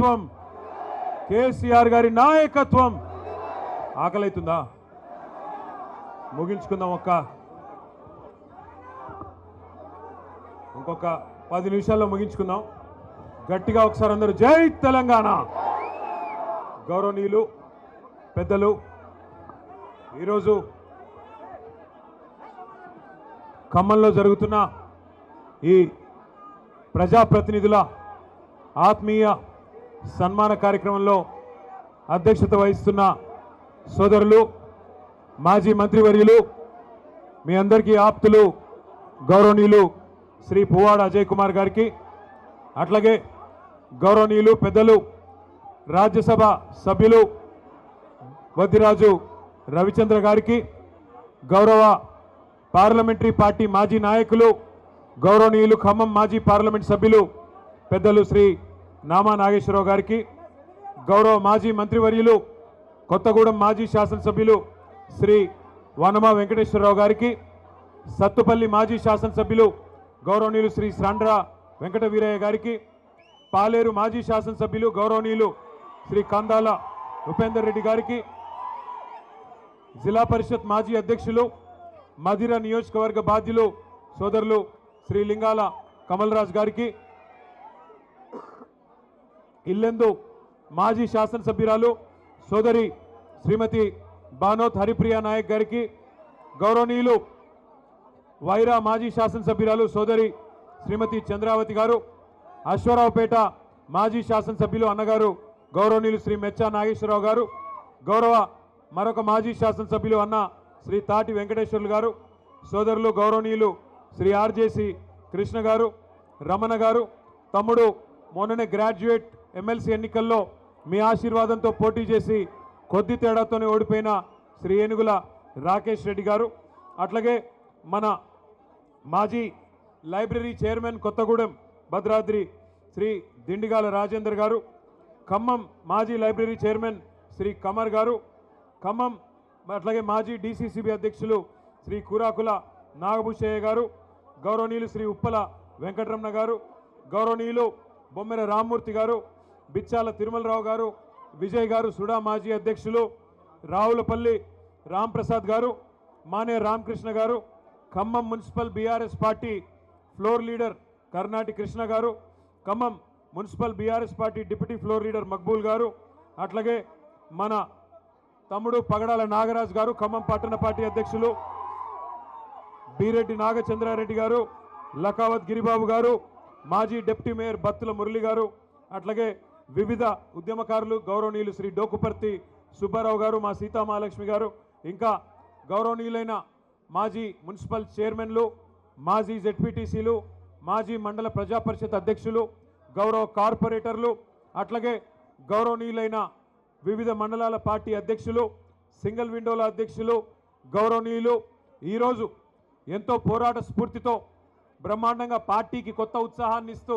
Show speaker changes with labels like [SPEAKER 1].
[SPEAKER 1] నాయకత్వం. కేసీఆర్ గారి నాయకత్వం. ఆకలైతుందా? ముగించుకుందాం ఒక్క. ఇంకొక పది నిమిషాల్లో ముగించుకుందాం. గట్టిగా ఒకసారి అందరూ జై తెలంగాణ. గౌరవనీయులు పెద్దలు ఈరోజు ఖమ్మంలో జరుగుతున్న ఈ ప్రజాప్రతినిధుల ఆత్మీయ సన్మాన కార్యక్రమంలో అధ్యక్షత వహిస్తున్న సోదరులు మాజీ మంత్రివర్యులు మీ అందరికీ ఆప్తులు గౌరవనీయులు శ్రీ పువ్వాడ అజయ్ కుమార్ గారికి అట్లాగే గౌరవనీయులు పెద్దలు రాజ్యసభ సభ్యులు వద్దిరాజు రవిచంద్ర గారికి గౌరవ పార్లమెంటరీ పార్టీ మాజీ నాయకులు గౌరవనీయులు ఖమ్మం మాజీ పార్లమెంట్ సభ్యులు పెద్దలు శ్రీ నామా నాగేశ్వరరావు గారికి గౌరవ మాజీ మంత్రివర్యులు కొత్తగూడెం మాజీ శాసనసభ్యులు శ్రీ వనమా వెంకటేశ్వరరావు గారికి సత్తుపల్లి మాజీ శాసనసభ్యులు గౌరవనీయులు శ్రీ శ్రాండ్ర వెంకట వీరయ్య గారికి పాలేరు మాజీ శాసనసభ్యులు గౌరవనీయులు శ్రీ కందాల ఉపేందర్ రెడ్డి గారికి జిల్లా పరిషత్ మాజీ అధ్యక్షులు మధిర నియోజకవర్గ బాధ్యులు సోదరులు శ్రీ లింగాల కమల్రాజ్ గారికి ఇల్లెందు మాజీ శాసనసభ్యురాలు సోదరి శ్రీమతి బానోత్ హరిప్రియ నాయక్ గారికి గౌరవనీయులు వైరా మాజీ శాసనసభ్యురాలు సోదరి శ్రీమతి చంద్రావతి గారు అశ్వరావుపేట మాజీ శాసనసభ్యులు అన్నగారు గౌరవనీయులు శ్రీ మెచ్చా నాగేశ్వరరావు గారు గౌరవ మరొక మాజీ శాసనసభ్యులు అన్న శ్రీ తాటి వెంకటేశ్వర్లు గారు సోదరులు గౌరవనీయులు శ్రీ ఆర్జేసి కృష్ణ గారు రమణ గారు తమ్ముడు మొన్ననే గ్రాడ్యుయేట్ ఎమ్మెల్సీ ఎన్నికల్లో మీ ఆశీర్వాదంతో పోటీ చేసి కొద్ది తేడాతోనే ఓడిపోయిన శ్రీ ఏనుగుల రాకేష్ రెడ్డి గారు. అట్లాగే మన మాజీ లైబ్రరీ చైర్మన్ కొత్తగూడెం భద్రాద్రి శ్రీ దిండిగాల రాజేందర్ గారు. ఖమ్మం మాజీ లైబ్రరీ చైర్మన్ శ్రీ కమర్ గారు. ఖమ్మం అట్లాగే మాజీ డీసీసీబీ అధ్యక్షులు శ్రీ కూరాకుల నాగభూషయ్య గారు. గౌరవనీయులు శ్రీ ఉప్పల వెంకటరమణ గారు. గౌరవనీయులు బొమ్మెర రామ్మూర్తి గారు. బిచ్చాల తిరుమలరావు గారు విజయ్ గారు సుడా మాజీ అధ్యక్షులు Ravulapalli Ramprasad garu Mane Ramakrishna garu Khammam municipal BRS party floor leader Karnati Krishna garu Khammam municipal BRS party deputy floor leader Maqbool garu అట్లాగే మన తమ్ముడు పగడాల నాగరాజు గారు ఖమ్మం పట్టణ పార్టీ అధ్యక్షులు బీరెడ్డి నాగచంద్రారెడ్డి గారు లకావత్ గిరిబాబు గారు మాజీ డిప్యూటీ మేయర్ బత్తుల మురళి గారు అట్లాగే వివిధ ఉద్యమకారులు గౌరవనీయులు శ్రీ డోకుపర్తి సుబ్బారావు గారు మా సీతామహాలక్ష్మి గారు ఇంకా గౌరవనీయులైన మాజీ మున్సిపల్ చైర్మన్లు మాజీ జెడ్పీటీసీలు మాజీ మండల ప్రజా పరిషత్ అధ్యక్షులు గౌరవ కార్పొరేటర్లు అట్లాగే గౌరవనీయులైన వివిధ మండలాల పార్టీ అధ్యక్షులు సింగిల్ విండోల అధ్యక్షులు గౌరవనీయులు ఈరోజు ఎంతో పోరాట స్ఫూర్తితో బ్రహ్మాండంగా పార్టీకి కొత్త ఉత్సాహాన్ని ఇస్తూ